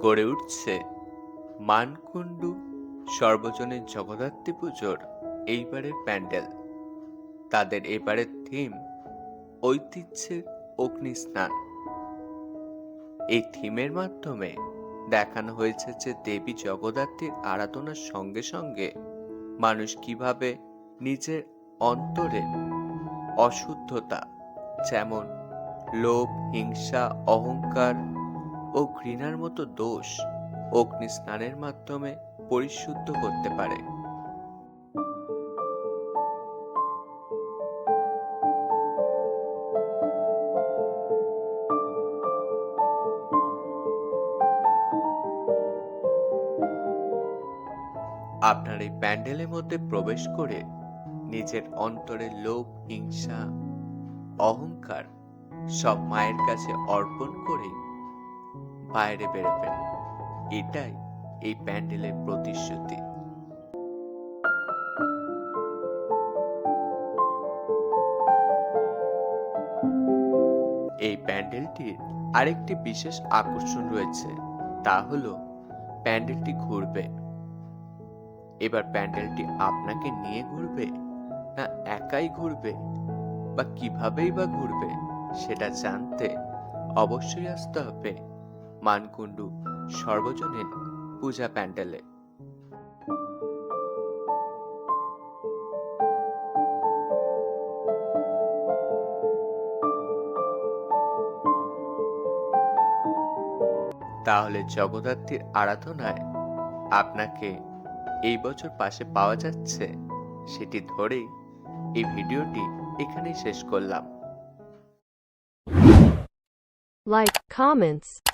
গড়ে উঠছে। মানকুণ্ডু সর্বজনীন জগদ্ধাত্রী পুজোর এইবারের প্যান্ডেল। তাদের এবারের থিম ঐতিহ্যের অগ্নি স্নান এই থিমের মাধ্যমে দেখানো হয়েছে যে দেবী জগদ্ধাত্রীর আরাধনার সঙ্গে সঙ্গে মানুষ কীভাবে নিজের অন্তরে অশুদ্ধতা, যেমন লোভ, হিংসা, অহংকার ও ঘৃণার মতো দোষ অগ্নি স্নানের মাধ্যমে পরিশুদ্ধ করতে পারে। আপনার এই প্যান্ডেলের মধ্যে প্রবেশ করে নিজের অন্তরের লোভ, হিংসা, অহংকার সব মায়ের কাছে অর্পণ করে বাইরে বেরোবেন এটাই এই প্যান্ডেলের প্রতিশ্রুতি। এই প্যান্ডেলটির আরেকটি বিশেষ আকর্ষণ রয়েছে, তা হলো প্যান্ডেলটি ঘুরবে। এবার প্যান্ডেলটি আপনাকে নিয়ে ঘুরবে না একাই ঘুরবে বা কিভাবেই বা ঘুরবে সেটা জানতে অবশ্যই আসতে হবে। মানকুণ্ডু সর্বজনীন পূজা প্যান্ডেলে। তাহলে জগদ্ধাত্রীর আরাধনায় আপনাকে এই বছর পাশে পাওয়া যাচ্ছে? সেটি ধরেই এই ভিডিওটি এখানেই শেষ করলাম। Like, comments,